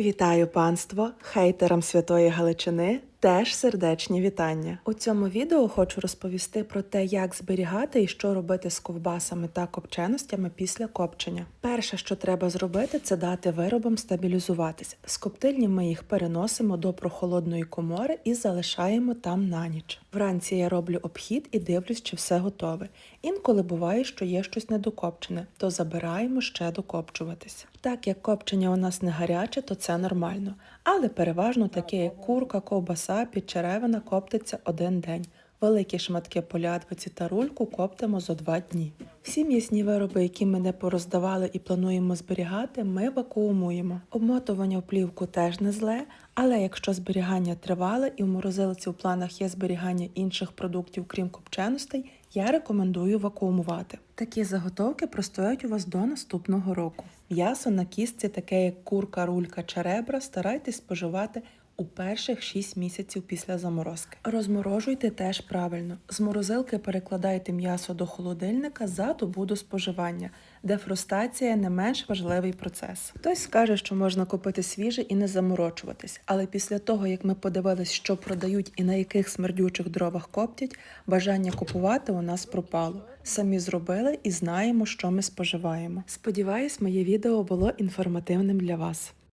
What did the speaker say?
Вітаю панство, хейтерам Святої Галичини. Теж сердечні вітання. У цьому відео хочу розповісти про те, як зберігати і що робити з ковбасами та копченостями після копчення. Перше, що треба зробити, це дати виробам стабілізуватись. З коптильні ми їх переносимо до прохолодної комори і залишаємо там на ніч. Вранці я роблю обхід і дивлюсь, чи все готове. Інколи буває, що є щось недокопчене, то забираємо ще докопчуватись. Так як копчення у нас не гаряче, то це нормально. Але переважно таке, як курка, ковбаса, підчеревина коптиться один день. Великі шматки полядвиці та рульку коптимо за два дні. Всі м'ясні вироби, які ми не пороздавали і плануємо зберігати, ми вакуумуємо. Обмотування в плівку теж не зле, але якщо зберігання тривале і в морозилиці в планах є зберігання інших продуктів, крім копченостей, я рекомендую вакуумувати. Такі заготовки простоять у вас до наступного року. М'ясо на кістці, таке як курка, рулька чи ребра, старайтесь споживати у перших 6 місяців після заморозки. Розморожуйте теж правильно. З морозилки перекладайте м'ясо до холодильника за добу до споживання. Дефростація не менш важливий процес. Хтось скаже, що можна купити свіже і не заморочуватись, але після того, як ми подивились, що продають і на яких смердючих дровах коптять, бажання купувати у нас пропало. Самі зробили і знаємо, що ми споживаємо. Сподіваюсь, моє відео було інформативним для вас.